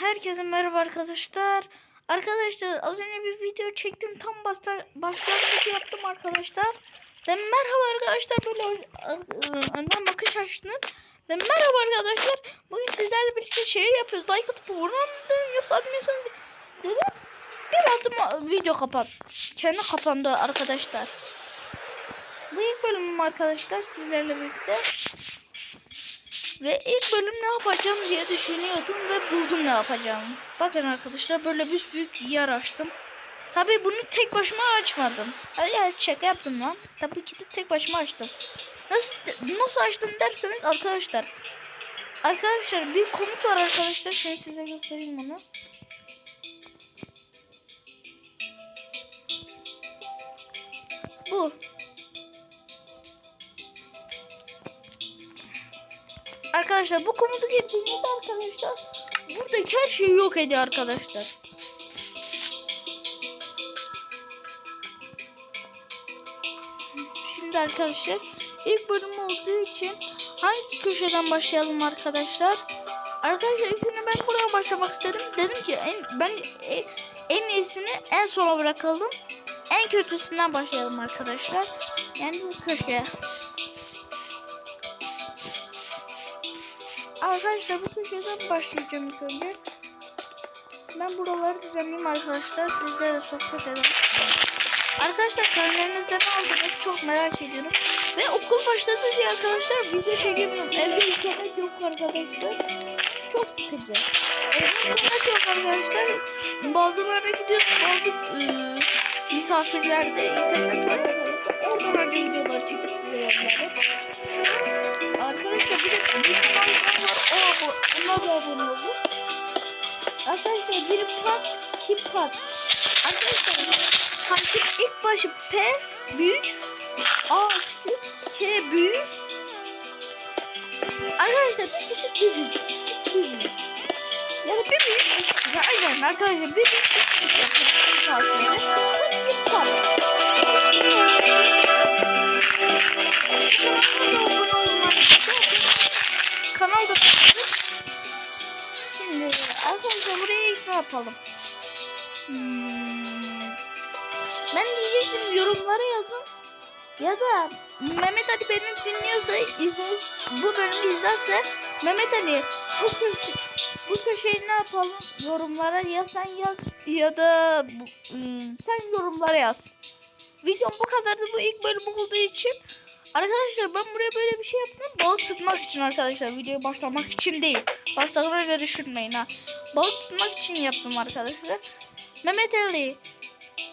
Herkese merhaba arkadaşlar. Arkadaşlar az önce bir video çektim. Tam başlangıç yaptım arkadaşlar. De merhaba arkadaşlar böyle önden bakış açtım. De merhaba arkadaşlar. Bugün sizlerle birlikte şehir yapıyoruz. Like atıp abone olmayı yoksa adminasyon dedim. Bir adım video kapat. Kendi kapandı arkadaşlar. Bu ilk bölümüm arkadaşlar sizlerle birlikte. Ve ilk bölüm ne yapacağım diye düşünüyordum ve buldum ne yapacağımı. Bakın arkadaşlar böyle büyük yer açtım. Tabi bunu tek başıma açmadım. Ya şaka yaptım lan. Tabii ki de tek başıma açtım. Nasıl nasıl açtım derseniz arkadaşlar. Arkadaşlar bir komut var arkadaşlar. Şimdi size göstereyim bunu. Bu. Arkadaşlar bu komutu girdiğinizde arkadaşlar buradaki her şeyi yok ediyor arkadaşlar. Şimdi arkadaşlar ilk bölüm olduğu için hangi köşeden başlayalım arkadaşlar? Arkadaşlar ilk önce ben buraya başlamak istedim. Dedim ki en, ben en, en iyisini en sona bırakalım. En kötüsünden başlayalım arkadaşlar. Yani bu köşeye. Arkadaşlar bu köşeden başlayacağım ilk önce. Ben buraları düzenleyeyim arkadaşlar. Sizlerle sohbet edelim. Arkadaşlar karnelerinizde ne aldınız çok merak ediyorum. Ve okul başladı diye arkadaşlar video çekemiyorum. Evde internet yok arkadaşlar. Çok sıkıcı. Evde internet yok arkadaşlar. Bazılarına gidiyorum bazı ıı, misafirlerde internet var. Oradan önce videolar çekip size yapmadım. Arkadaşlar bir de ona da abone oldu. Arkadaşlar biri pat, ki pat. Arkadaşlar harfin ilk başı P büyük, A küçük, K büyük. Arkadaşlar bir küçük bir büyük. küçük, bir büyük. Yani bir büyük, bir Aynen arkadaşlar bir büyük, bir küçük. yapıyoruz harfleri. Pat ki pat. Kanal da Şimdi arkadaşlar buraya ne yapalım? Hmm. Ben diyecektim yorumlara yazın. Ya da Mehmet Ali beni dinliyorsa izler, bu bölümü izlerse Mehmet Ali bu köşe bu köşeyi ne yapalım yorumlara ya sen yaz ya da bu, hmm, sen yorumlara yaz. Videom bu kadardı bu ilk bölüm olduğu için. Arkadaşlar ben buraya böyle bir şey yaptım. Balık tutmak için arkadaşlar. Videoya başlamak için değil. Başlarına göre düşünmeyin ha. Balık tutmak için yaptım arkadaşlar. Mehmet Ali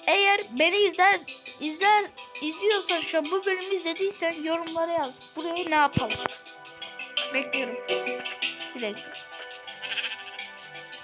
eğer beni izler izler izliyorsan şu an bu bölümü izlediysen yorumlara yaz. Buraya ne yapalım? Bekliyorum. Bir dakika.